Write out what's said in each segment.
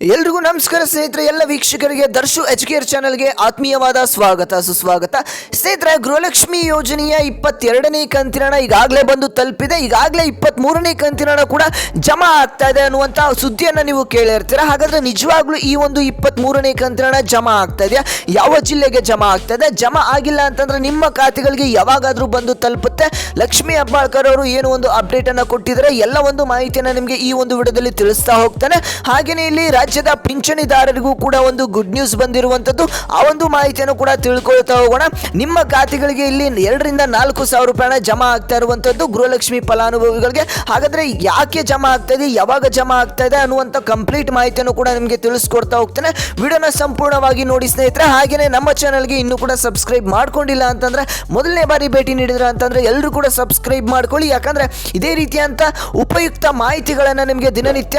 ಎಲ್ರಿಗೂ ನಮಸ್ಕಾರ ಸ್ನೇಹಿತರೆ, ಎಲ್ಲ ವೀಕ್ಷಕರಿಗೆ ದರ್ಶು ಎಜುಕೇರ್ ಚಾನಲ್ಗೆ ಆತ್ಮೀಯವಾದ ಸ್ವಾಗತ, ಸುಸ್ವಾಗತ. ಸ್ನೇಹಿತರೆ, ಗೃಹಲಕ್ಷ್ಮಿ ಯೋಜನೆಯ ಇಪ್ಪತ್ತೆರಡನೇ ಕಂತಿನ ಈಗಾಗಲೇ ಬಂದು ತಲುಪಿದೆ. ಈಗಾಗಲೇ ಇಪ್ಪತ್ತ್ ಮೂರನೇ ಕಂತಿನ ಕೂಡ ಜಮಾ ಆಗ್ತಾ ಇದೆ ಅನ್ನುವಂಥ ಸುದ್ದಿಯನ್ನು ನೀವು ಕೇಳಿರ್ತೀರ ಹಾಗಾದ್ರೆ ನಿಜವಾಗ್ಲೂ ಈ ಒಂದು ಇಪ್ಪತ್ತ್ ಮೂರನೇ ಕಂತಿನ ಜಮಾ ಆಗ್ತಾ ಇದೆಯಾ? ಯಾವ ಜಿಲ್ಲೆಗೆ ಜಮಾ ಆಗ್ತಾ ಇದೆ? ಜಮಾ ಆಗಿಲ್ಲ ಅಂತಂದ್ರೆ ನಿಮ್ಮ ಖಾತೆಗಳಿಗೆ ಯಾವಾಗಾದರೂ ಬಂದು ತಲುಪುತ್ತೆ. ಲಕ್ಷ್ಮಿ ಹೆಬ್ಬಾಳ್ಕರ್ ಅವರು ಏನು ಒಂದು ಅಪ್ಡೇಟನ್ನು ಕೊಟ್ಟಿದ್ದಾರೆ? ಎಲ್ಲ ಒಂದು ಮಾಹಿತಿಯನ್ನು ನಿಮಗೆ ಈ ಒಂದು ವಿಡಿಯೋದಲ್ಲಿ ತಿಳಿಸ್ತಾ ಹೋಗ್ತಾನೆ. ಹಾಗೆಯೇ ಇಲ್ಲಿ ರಾಜ್ಯದ ಪಿಂಚಣಿದಾರರಿಗೂ ಕೂಡ ಒಂದು ಗುಡ್ ನ್ಯೂಸ್ ಬಂದಿರುವಂತದ್ದು. ಆ ಒಂದು ಮಾಹಿತಿಯನ್ನು ಕೂಡ ತಿಳ್ಕೊಳ್ತಾ ಹೋಗೋಣ. ನಿಮ್ಮ ಖಾತೆಗಳಿಗೆ ಇಲ್ಲಿ ಎರಡರಿಂದ ನಾಲ್ಕು ಸಾವಿರ ರೂಪಾಯಿನ ಜಮಾ ಆಗ್ತಾ ಇರುವಂಥದ್ದು ಗೃಹಲಕ್ಷ್ಮಿ ಫಲಾನುಭವಿಗಳಿಗೆ. ಹಾಗಾದ್ರೆ ಯಾಕೆ ಜಮಾ ಆಗ್ತಾ ಇದೆ, ಯಾವಾಗ ಜಮಾ ಆಗ್ತಾ ಇದೆ ಅನ್ನುವಂಥ ಕಂಪ್ಲೀಟ್ ಮಾಹಿತಿಯನ್ನು ಕೂಡ ನಿಮಗೆ ತಿಳಿಸ್ಕೊಡ್ತಾ ಹೋಗ್ತಾನೆ. ವಿಡಿಯೋನ ಸಂಪೂರ್ಣವಾಗಿ ನೋಡಿ ಸ್ನೇಹಿತರೆ. ಹಾಗೆಯೇ ನಮ್ಮ ಚಾನಲ್ಗೆ ಇನ್ನೂ ಕೂಡ ಸಬ್ಸ್ಕ್ರೈಬ್ ಮಾಡ್ಕೊಂಡಿಲ್ಲ ಅಂತಂದ್ರೆ ಮೊದಲನೇ ಬಾರಿ ಭೇಟಿ ನೀಡಿದ್ರೆ ಅಂತಂದ್ರೆ ಎಲ್ಲರೂ ಕೂಡ ಸಬ್ಸ್ಕ್ರೈಬ್ ಮಾಡ್ಕೊಳ್ಳಿ. ಯಾಕಂದ್ರೆ ಇದೇ ರೀತಿಯಂತ ಉಪಯುಕ್ತ ಮಾಹಿತಿಗಳನ್ನು ನಿಮಗೆ ದಿನನಿತ್ಯ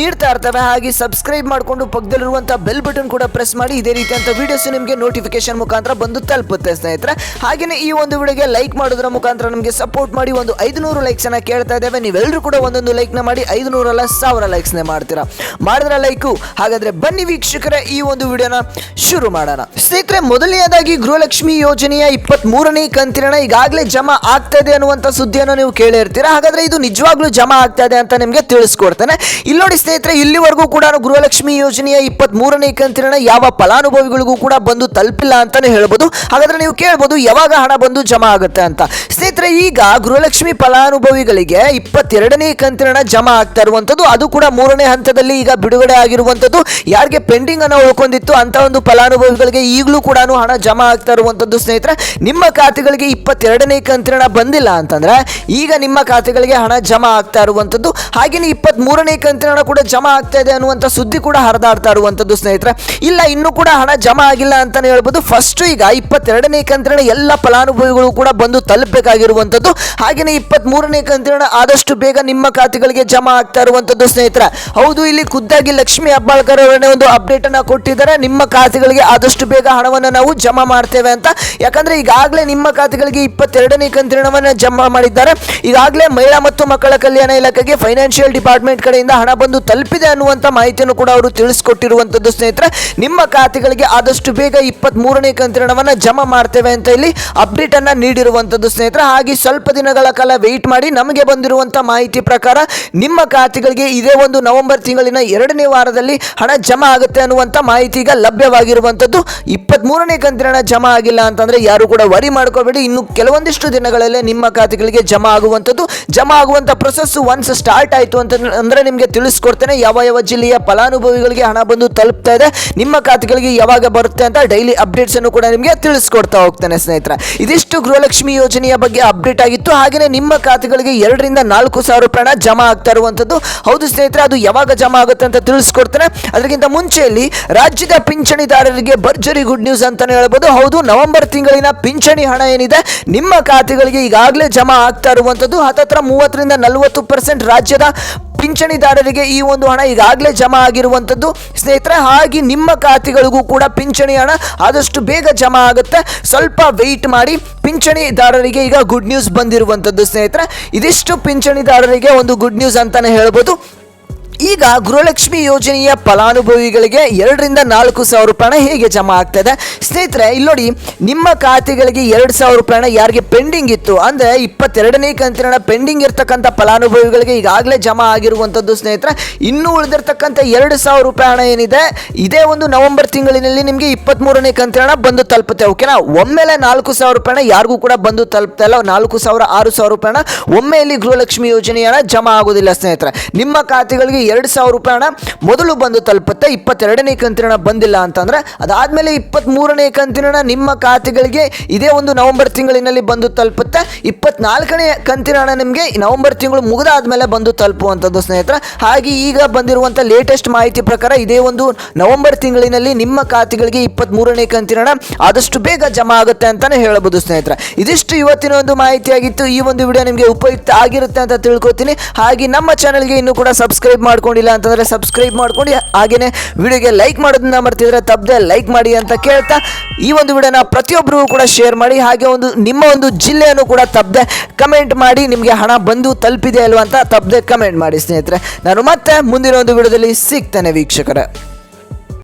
ನೀಡ್ತಾ ಇರ್ತವೆ. ಹಾಗೆ ಸಬ್ಸ್ಕ್ರೈಬ್ ಮಾಡಿಕೊಂಡು ಪಕ್ಕದಲ್ಲಿರುವಂಥ ಬೆಲ್ ಬಟನ್ ಕೂಡ ಪ್ರೆಸ್ ಮಾಡಿ. ಇದೇ ರೀತಿಯಂತ ವಿಡಿಯೋಸ್ ನಿಮಗೆ ನೋಟಿಫಿಕೇಶನ್ ಮುಖಾಂತರ ಬಂದು ತಲುಪುತ್ತೆ, ಸ್ನೇಹಿತರೆ. ಹಾಗೆಯೇ ಈ ಒಂದು ವಿಡಿಯೋಗೆ ಲೈಕ್ ಮಾಡೋದ್ರ ಮುಖಾಂತರ ನಮಗೆ ಸಪೋರ್ಟ್ ಮಾಡಿ ಒಂದು ಐದುನೂರು ಲೈಕ್ಸ್ ಅನ್ನ ಕೇಳ್ತಾ ಇದ್ದೇವೆ. ನೀವೆಲ್ಲರೂ ಕೂಡ ಒಂದೊಂದು ಲೈಕ್ನ ಮಾಡಿ ಐದುನೂರಲ್ಲ ಸಾವಿರ ಲೈಕ್ಸ್ನೇ ಮಾಡ್ತೀರಾ. ಮಾಡಿದ್ರೆ ಲೈಕು ಹಾಗಾದ್ರೆ ಬನ್ನಿ ವೀಕ್ಷಕರ ಈ ಒಂದು ವಿಡಿಯೋನ ಶುರು ಮಾಡೋಣ. ಸ್ನೇಹಿತರೆ, ಮೊದಲನೆಯದಾಗಿ ಗೃಹಲಕ್ಷ್ಮಿ ಯೋಜನೆಯ ಇಪ್ಪತ್ತ್ ಮೂರನೇ ಕಂತಿನ ಈಗಾಗಲೇ ಜಮಾ ಆಗ್ತಾ ಇದೆ ಅನ್ನುವಂಥ ಸುದ್ದಿಯನ್ನು ನೀವು ಕೇಳಿರ್ತೀರಾ ಹಾಗಾದ್ರೆ ಇದು ನಿಜವಾಗ್ಲೂ ಜಮಾ ಆಗ್ತಾ ಇದೆ ಅಂತ ನಿಮಗೆ ತಿಳಿಸ್ಕೊಡ್ತೇನೆ. ಇಲ್ಲಿ ನೋಡಿ ಸ್ನೇಹಿತರೆ, ಇಲ್ಲಿವರೆಗೂ ಕೂಡ ಗೃಹಲಕ್ಷ್ಮಿ ಯೋಜನೆಯ ಇಪ್ಪತ್ತ್ ಮೂರನೇ ಕಂತಿನ ಯಾವ ಫಲಾನುಭವಿಗಳಿಗೂ ಕೂಡ ಬಂದು ತಲುಪಿಲ್ಲ ಅಂತಾನೆ ಹೇಳ್ಬೋದು. ಹಾಗಾದ್ರೆ ನೀವು ಕೇಳ್ಬೋದು, ಯಾವಾಗ ಹಣ ಬಂದು ಜಮಾ ಆಗುತ್ತೆ ಅಂತ. ಸ್ನೇಹಿತರೆ, ಈಗ ಗೃಹಲಕ್ಷ್ಮಿ ಫಲಾನುಭವಿಗಳಿಗೆ ಇಪ್ಪತ್ತೆರಡನೇ ಕಂತಿನ ಜಮಾ ಆಗ್ತಾ ಇರುವಂಥದ್ದು. ಅದು ಕೂಡ ಮೂರನೇ ಹಂತದಲ್ಲಿ ಈಗ ಬಿಡುಗಡೆ ಆಗಿರುವಂಥದ್ದು. ಯಾರಿಗೆ ಪೆಂಡಿಂಗ್ ಅನ್ನು ಉಳ್ಕೊಂಡಿತ್ತು ಅಂತ ಒಂದು ಫಲಾನುಭವಿಗಳಿಗೆ ಈಗಲೂ ಕೂಡ ಹಣ ಜಮಾ ಆಗ್ತಾ ಇರುವಂಥದ್ದು ಸ್ನೇಹಿತರೆ. ನಿಮ್ಮ ಖಾತೆಗಳಿಗೆ ಇಪ್ಪತ್ತೆರಡನೇ ಕಂತಿನ ಬಂದಿಲ್ಲ ಅಂತಂದ್ರೆ, ಈಗ ನಿಮ್ಮ ಖಾತೆಗಳಿಗೆ ಹಣ ಜಮಾ ಆಗ್ತಾ ಇರುವಂಥದ್ದು. ಹಾಗೆಯೇ ಇಪ್ಪತ್ತ್ ಮೂರನೇ ಕಂತಿನ ಕೂಡ ಜಮಾ ಆಗ್ತಾ ಇದೆ ಅನ್ನುವಂಥ ಸುದ್ದಿ ಕೂಡ ಹರಿದಾಡ್ತಾ ಇರುವಂಥದ್ದು ಸ್ನೇಹಿತರೆ. ಇಲ್ಲ, ಇನ್ನೂ ಕೂಡ ಹಣ ಜಮಾ ಆಗಿಲ್ಲ ಅಂತಲೇ ಹೇಳ್ಬೋದು. ಫಸ್ಟ್ ಈಗ ಇಪ್ಪತ್ತೆರಡನೇ ಕಂತಿನ ಎಲ್ಲ ಫಲಾನುಭವಿಗಳು ಕೂಡ ಬಂದು ತಲುಪಬೇಕಾಗಿರುವಂಥದ್ದು. ಹಾಗೆಯೇ ಇಪ್ಪತ್ತ್ ಮೂರನೇ ಕಂತಿನ ಆದಷ್ಟು ಬೇಗ ನಿಮ್ಮ ಖಾತೆಗಳಿಗೆ ಜಮಾ ಆಗ್ತಾ ಇರುವಂಥದ್ದು ಸ್ನೇಹಿತರೆ. ಹೌದು, ಇಲ್ಲಿ ಖುದ್ದಾಗಿ ಲಕ್ಷ್ಮಿ ಅಬ್ಬಾಳ್ಕರ್ ಅವರನ್ನೇ ಒಂದು ಅಪ್ಡೇಟ್ ಅನ್ನ ಕೊಟ್ಟಿದ್ದಾರೆ. ನಿಮ್ಮ ಖಾತೆಗಳಿಗೆ ಆದಷ್ಟು ಬೇಗ ಹಣವನ್ನು ನಾವು ಜಮಾ ಮಾಡ್ತೇವೆ ಅಂತ. ಯಾಕಂದ್ರೆ ಈಗಾಗಲೇ ನಿಮ್ಮ ಖಾತೆಗಳಿಗೆ ಇಪ್ಪತ್ತೆರಡನೇ ಕಂತಿನ ಜಮಾ ಮಾಡಿದ್ದಾರೆ. ಈಗಾಗಲೇ ಮಹಿಳಾ ಮತ್ತು ಮಕ್ಕಳ ಕಲ್ಯಾಣ ಇಲಾಖೆಗೆ ಫೈನಾನ್ಷಿಯಲ್ ಡಿಪಾರ್ಟ್ಮೆಂಟ್ ಕಡೆಯಿಂದ ಹಣ ಬಂದು ತಲುಪಿದೆ ಅನ್ನುವಂಥ ಮಾಹಿತಿಯನ್ನು ಕೂಡ ಅವರು ತಿಳಿಸ್ಕೊಟ್ಟಿರುವಂತದ್ದು, ಸ್ನೇಹಿತರೆ. ನಿಮ್ಮ ಖಾತೆಗಳಿಗೆ ಆದಷ್ಟು ಬೇಗ ಇಪ್ಪತ್ತ್ ಮೂರನೇ ಕಂತಿನ ಹಣವನ್ನು ಜಮಾ ಮಾಡ್ತೇವೆ ಅಂತ ಇಲ್ಲಿ ಅಪ್ಡೇಟ್ ಅನ್ನ ನೀಡಿರುವಂತದ್ದು, ಸ್ನೇಹಿತರೆ. ಹಾಗೆ ಸ್ವಲ್ಪ ದಿನಗಳ ಕಾಲ ವೆಯ್ಟ್ ಮಾಡಿ ನಮಗೆ ಬಂದಿರುವಂತ ಮಾಹಿತಿ ಪ್ರಕಾರ ನಿಮ್ಮ ಖಾತೆಗಳಿಗೆ ಇದೇ ಒಂದು ನವೆಂಬರ್ ತಿಂಗಳಿನ ಎರಡನೇ ವಾರದಲ್ಲಿ ಹಣ ಜಮಾ ಆಗುತ್ತೆ ಅನ್ನುವಂಥ ಮಾಹಿತಿ ಈಗ ಲಭ್ಯವಾಗಿರುವಂತದ್ದು. ಇಪ್ಪತ್ತ್ ಮೂರನೇ ಕಂತಿನ ಜಮಾ ಆಗಿಲ್ಲ ಅಂತಂದ್ರೆ ಯಾರು ಕೂಡ ವರಿ ಮಾಡ್ಕೋಬೇಡಿ. ಇನ್ನು ಕೆಲವೊಂದಿಷ್ಟು ದಿನಗಳಲ್ಲೇ ನಿಮ್ಮ ಖಾತೆಗಳಿಗೆ ಜಮಾ ಆಗುವಂಥದ್ದು ಜಮಾ ಆಗುವಂತ ಪ್ರೊಸೆಸ್ ಒನ್ಸ್ ಸ್ಟಾರ್ಟ್ ಆಯಿತು ಅಂತ ಅಂದ್ರೆ ನಿಮಗೆ ತಿಳಿಸ್ಕೊಡ್ತೇನೆ. ಯಾವ ಯಾವ ಜಿಲ್ಲೆಯ ಫಲಾನುಭವಿಗಳಿಗೆ ಹಣ ಬಂದು ತಲುಪ್ತಾ ಇದೆ. ನಿಮ್ಮ ಖಾತೆಗಳಿಗೆ ಯಾವಾಗ ಬರುತ್ತೆ ಅಂತ ಡೈಲಿ ಅಪ್ಡೇಟ್ಸ್ ಅನ್ನು ಕೂಡ ನಿಮಗೆ ತಿಳಿಸ್ಕೊಡ್ತಾ ಹೋಗ್ತಾನೆ ಸ್ನೇಹಿತರ. ಇದಿಷ್ಟು ಗೃಹಲಕ್ಷ್ಮಿ ಯೋಜನೆಯ ಬಗ್ಗೆ ಅಪ್ಡೇಟ್ ಆಗಿತ್ತು. ಹಾಗೆಯೇ ನಿಮ್ಮ ಖಾತೆಗಳಿಗೆ ಎರಡರಿಂದ ನಾಲ್ಕು ಸಾವಿರ ರೂಪಾಯಿ ಹಣ ಜಮಾ ಆಗ್ತಾ ಇರುವಂಥದ್ದು ಹೌದು ಸ್ನೇಹಿತರೆ, ಅದು ಯಾವಾಗ ಜಮಾ ಆಗುತ್ತೆ ಅಂತ ತಿಳಿಸ್ಕೊಡ್ತಾನೆ. ಅದಕ್ಕಿಂತ ಮುಂಚೆಯಲ್ಲಿ ರಾಜ್ಯದ ಪಿಂಚಣಿದಾರರಿಗೆ ಭರ್ಜರಿ ಗುಡ್ ನ್ಯೂಸ್ ಅಂತಾನೆ ಹೇಳ್ಬೋದು. ಹೌದು, ನವೆಂಬರ್ ತಿಂಗಳಿನ ಪಿಂಚಣಿ ಹಣ ಏನಿದೆ? ನಿಮ್ಮ ಖಾತೆಗಳಿಗೆ ಈಗಾಗಲೇ ಜಮಾ ಆಗ್ತಾ ಇರುವಂಥದ್ದು ಹತ್ತತ್ರ ಮೂವತ್ತರಿಂದ ನಲವತ್ತು ಪರ್ಸೆಂಟ್ ರಾಜ್ಯದ ಪಿಂಚಣಿದಾರರಿಗೆ ಈ ಒಂದು ಹಣ ಈಗಾಗಲೇ ಜಮಾ ಆಗಿರುವಂಥದ್ದು. ಸ್ನೇಹಿತರೆ, ಹಾಗೆ ನಿಮ್ಮ ಖಾತೆಗಳಿಗೂ ಕೂಡ ಪಿಂಚಣಿ ಹಣ ಆದಷ್ಟು ಬೇಗ ಜಮಾ ಆಗುತ್ತೆ. ಸ್ವಲ್ಪ ವೆಯ್ಟ್ ಮಾಡಿ. ಪಿಂಚಣಿದಾರರಿಗೆ ಈಗ ಗುಡ್ ನ್ಯೂಸ್ ಬಂದಿರುವಂಥದ್ದು ಸ್ನೇಹಿತರೆ. ಇದಿಷ್ಟು ಪಿಂಚಣಿದಾರರಿಗೆ ಒಂದು ಗುಡ್ ನ್ಯೂಸ್ ಅಂತಾನೆ ಹೇಳ್ಬೋದು. ಈಗ ಗೃಹಲಕ್ಷ್ಮಿ ಯೋಜನೆಯ ಫಲಾನುಭವಿಗಳಿಗೆ ಎರಡರಿಂದ ನಾಲ್ಕು ಸಾವಿರ ರೂಪಾಯಿ ಹೇಗೆ ಜಮಾ ಆಗ್ತದೆ? ಸ್ನೇಹಿತರೆ, ಇಲ್ಲಿ ನೋಡಿ, ನಿಮ್ಮ ಖಾತೆಗಳಿಗೆ ಎರಡು ಸಾವಿರ ರೂಪಾಯಿ ಯಾರಿಗೆ ಪೆಂಡಿಂಗ್ ಇತ್ತು? ಅಂದರೆ ಇಪ್ಪತ್ತೆರಡನೇ ಕಂತಿನ ಪೆಂಡಿಂಗ್ ಇರ್ತಕ್ಕಂಥ ಫಲಾನುಭವಿಗಳಿಗೆ ಈಗಾಗಲೇ ಜಮಾ ಆಗಿರುವಂಥದ್ದು ಸ್ನೇಹಿತರೆ, ಇನ್ನೂ ಉಳಿದಿರ್ತಕ್ಕಂಥ ಎರಡು ಸಾವಿರ ರೂಪಾಯಿ ಹಣ ಏನಿದೆ? ಇದೇ ಒಂದು ನವೆಂಬರ್ ತಿಂಗಳಿನಲ್ಲಿ ನಿಮಗೆ ಇಪ್ಪತ್ತ್ಮೂರನೇ ಕಂತಿನ ಬಂದು ತಲುಪುತ್ತೆ ಓಕೆನಾ ಒಮ್ಮೆಲೆ ನಾಲ್ಕು ಸಾವಿರ ರೂಪಾಯಿ ಯಾರಿಗೂ ಕೂಡ ಬಂದು ತಲುಪ್ತಾ ಇಲ್ಲ. ನಾಲ್ಕು ಸಾವಿರ, ಆರು ಸಾವಿರ ರೂಪಾಯಿ ಒಮ್ಮೆ ಇಲ್ಲಿ ಗೃಹಲಕ್ಷ್ಮಿ ಯೋಜನೆಯ ಜಮಾ ಆಗೋದಿಲ್ಲ ಸ್ನೇಹಿತರೆ. ನಿಮ್ಮ ಖಾತೆಗಳಿಗೆ ಎರಡು ಸಾವಿರ ರೂಪಾಯಿ ಹಣ ಮೊದಲು ಬಂದು ತಲುಪುತ್ತೆ, ಇಪ್ಪತ್ತೆರಡನೇ ಕಂತಿನ ಬಂದಿಲ್ಲ ಅಂತಂದ್ರೆ ಅದಾದಮೇಲೆ ಇಪ್ಪತ್ತ್ಮೂರನೇ ಕಂತಿನ ನಿಮ್ಮ ಖಾತೆಗಳಿಗೆ ಇದೇ ಒಂದು ನವೆಂಬರ್ ತಿಂಗಳಿನಲ್ಲಿ ಬಂದು ತಲುಪುತ್ತೆ. ಇಪ್ಪತ್ನಾಲ್ಕನೇ ಕಂತಿನ ಹಣ ನಿಮಗೆ ನವೆಂಬರ್ ತಿಂಗಳು ಮುಗಿದಾದ್ಮೇಲೆ ಬಂದು ತಲುಪುವಂಥದ್ದು ಸ್ನೇಹಿತರ. ಹಾಗೆ ಈಗ ಬಂದಿರುವಂಥ ಲೇಟೆಸ್ಟ್ ಮಾಹಿತಿ ಪ್ರಕಾರ ಇದೇ ಒಂದು ನವೆಂಬರ್ ತಿಂಗಳಿನಲ್ಲಿ ನಿಮ್ಮ ಖಾತೆಗಳಿಗೆ ಇಪ್ಪತ್ತ್ಮೂರನೇ ಕಂತಿನ ಹಣ ಆದಷ್ಟು ಬೇಗ ಜಮಾ ಆಗುತ್ತೆ ಅಂತಾನೆ ಹೇಳಬಹುದು ಸ್ನೇಹಿತರ. ಇದಿಷ್ಟು ಇವತ್ತಿನ ಒಂದು ಮಾಹಿತಿಯಾಗಿತ್ತು. ಈ ಒಂದು ವಿಡಿಯೋ ನಿಮಗೆ ಉಪಯುಕ್ತ ಆಗಿರುತ್ತೆ ಅಂತ ತಿಳ್ಕೊತೀನಿ. ಹಾಗೆ ನಮ್ಮ ಚಾನಲ್ಗೆ ಇನ್ನೂ ಕೂಡ ಸಬ್ಸ್ಕ್ರೈಬ್ ಮಾಡಿ ಮಾಡ್ಕೊಂಡಿಲ್ಲ ಅಂತಂದರೆ ಸಬ್ಸ್ಕ್ರೈಬ್ ಮಾಡ್ಕೊಂಡು ಹಾಗೆಯೇ ವಿಡಿಯೋಗೆ ಲೈಕ್ ಮಾಡೋದನ್ನ ಮರ್ತಿದ್ರೆ ತಪ್ಪದೆ ಲೈಕ್ ಮಾಡಿ ಅಂತ ಕೇಳ್ತಾ, ಈ ಒಂದು ವಿಡಿಯೋನ ಪ್ರತಿಯೊಬ್ಬರಿಗೂ ಕೂಡ ಶೇರ್ ಮಾಡಿ, ಹಾಗೆ ಒಂದು ನಿಮ್ಮ ಒಂದು ಜಿಲ್ಲೆಯನ್ನು ಕೂಡ ತಪ್ಪದೆ ಕಮೆಂಟ್ ಮಾಡಿ, ನಿಮಗೆ ಹಣ ಬಂದು ತಲುಪಿದೆ ಅಲ್ವಾ ಅಂತ ತಪ್ಪದೆ ಕಮೆಂಟ್ ಮಾಡಿ ಸ್ನೇಹಿತರೆ. ನಾನು ಮತ್ತೆ ಮುಂದಿನ ಒಂದು ವಿಡಿಯೋದಲ್ಲಿ ಸಿಗ್ತೇನೆ ವೀಕ್ಷಕರೇ.